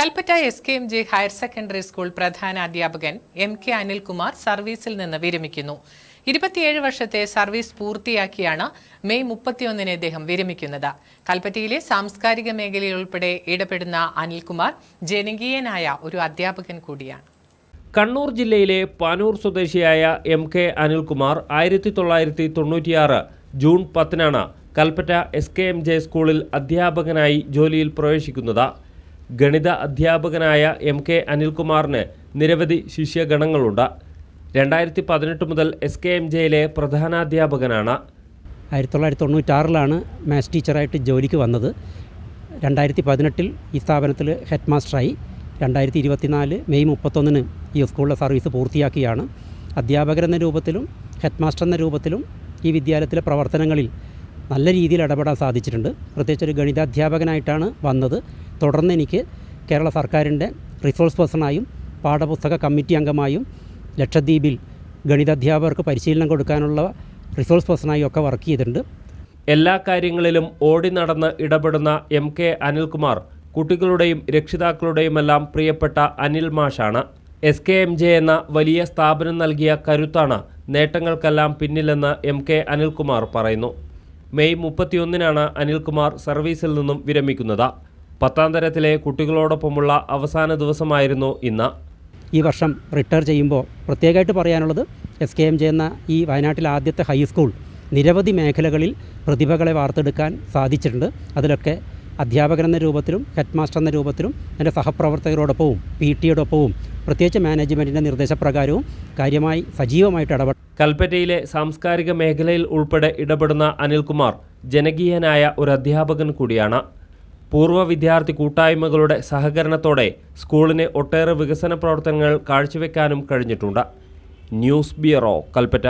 Kalpetta S K M J higher secondary school പ്രധാന അധ്യാപകൻ M K Anilkumar സർവീസിൽ നിന്ന് വിരമിക്കുന്നു. ഇരുപത്തിയേഴ് വർഷത്തെ സർവീസ് പൂർത്തിയാക്കിയാണ് മെയ് മുപ്പത്തിയൊന്നിന് ഇദ്ദേഹം വിരമിക്കുന്നത്. കൽപ്പറ്റയിലെ സാംസ്കാരിക മേഖലയിൽ ഉൾപ്പെടെ ഇടപെടുന്ന അനിൽകുമാർ ജനകീയനായ ഒരു അധ്യാപകൻ കൂടിയാണ്. കണ്ണൂർ ജില്ലയിലെ പാനൂർ സ്വദേശിയായ എം കെ അനിൽകുമാർ ആയിരത്തി തൊള്ളായിരത്തി തൊണ്ണൂറ്റിയാറ് ജൂൺ പത്തിനാണ് Kalpetta S K M J സ്കൂളിൽ അധ്യാപകനായി ജോലിയിൽ പ്രവേശിക്കുന്നത്. ഗണിത അധ്യാപകനായ എം കെ അനിൽകുമാറിന് നിരവധി ശിഷ്യഗണങ്ങളുണ്ട്. രണ്ടായിരത്തി പതിനെട്ട് മുതൽ എസ് കെ എം ജെയിലെ പ്രധാനാധ്യാപകനാണ്. ആയിരത്തി തൊള്ളായിരത്തി തൊണ്ണൂറ്റാറിലാണ് മാത്സ് ടീച്ചറായിട്ട് ജോലിക്ക് വന്നത്. രണ്ടായിരത്തി പതിനെട്ടിൽ ഈ സ്ഥാപനത്തിൽ ഹെഡ് മാസ്റ്ററായി രണ്ടായിരത്തി ഇരുപത്തിനാല് മെയ് മുപ്പത്തൊന്നിന് ഈ സ്കൂളിലെ സർവീസ് പൂർത്തിയാക്കിയാണ്. അധ്യാപകരെന്ന രൂപത്തിലും ഹെഡ് മാസ്റ്റർ എന്ന രൂപത്തിലും ഈ വിദ്യാലയത്തിലെ പ്രവർത്തനങ്ങളിൽ നല്ല രീതിയിൽ ഇടപെടാൻ സാധിച്ചിട്ടുണ്ട്. പ്രത്യേകിച്ച് ഒരു ഗണിതാധ്യാപകനായിട്ടാണ് വന്നത്. തുടർന്ന് എനിക്ക് കേരള സർക്കാരിന്റെ റിസോഴ്സ് പേഴ്സണായും പാഠപുസ്തക കമ്മിറ്റി അംഗമായും ലക്ഷദ്വീപിൽ ഗണിതാധ്യാപകർക്ക് പരിശീലനം കൊടുക്കാനുള്ള റിസോഴ്സ് പേഴ്സണായും ഒക്കെ വർക്ക് ചെയ്തിട്ടുണ്ട്. എല്ലാ കാര്യങ്ങളിലും ഓടി നടന്ന് ഇടപെടുന്ന എം കെ അനിൽകുമാർ കുട്ടികളുടെയും രക്ഷിതാക്കളുടെയുമെല്ലാം പ്രിയപ്പെട്ട അനിൽ മാഷാണ്. എസ് കെ എം ജെ എന്ന വലിയ സ്ഥാപനം നൽകിയ കരുത്താണ് നേട്ടങ്ങൾക്കെല്ലാം പിന്നിലെന്ന് എം കെ അനിൽകുമാർ പറയുന്നു. മെയ് മുപ്പത്തിയൊന്നിനാണ് അനിൽകുമാർ സർവീസിൽ നിന്നും വിരമിക്കുന്നത്. പത്താം തരത്തിലെ കുട്ടികളോടൊപ്പമുള്ള അവസാന ദിവസമായിരുന്നു ഇന്ന്. ഈ വർഷം റിട്ടയർ ചെയ്യുമ്പോൾ പ്രത്യേകമായിട്ട് പറയാനുള്ളത് എസ് കെ എം ജെ എന്ന ഈ വയനാട്ടിലെ ആദ്യത്തെ ഹൈസ്കൂൾ നിരവധി മേഖലകളിൽ പ്രതിഭകളെ വാർത്തെടുക്കാൻ സാധിച്ചിട്ടുണ്ട്. അതിലൊക്കെ അധ്യാപകൻ എന്ന രൂപത്തിലും ഹെഡ് മാസ്റ്റർ എന്ന രൂപത്തിലും എന്റെ സഹപ്രവർത്തകരോടൊപ്പവും പി ടിയോടൊപ്പവും പ്രത്യേകിച്ച് മാനേജ്മെന്റിന്റെ നിർദ്ദേശപ്രകാരവും കാര്യമായി സജീവമായിട്ട് ഇടപെട്ടു കൽപ്പറ്റയിലെ സാംസ്കാരിക മേഖലയിൽ ഉൾപ്പെടെ ഇടപെടുന്ന അനിൽകുമാർ ജനകീയനായ ഒരു അധ്യാപകൻ കൂടിയാണ്. പൂർവ വിദ്യാർത്ഥി കൂട്ടായ്മകളുടെ സഹകരണത്തോടെ സ്കൂളിന് ഒട്ടേറെ വികസന പ്രവർത്തനങ്ങൾ കാഴ്ചവെക്കാനും കഴിഞ്ഞിട്ടുണ്ട്. News bureau Kalpetta.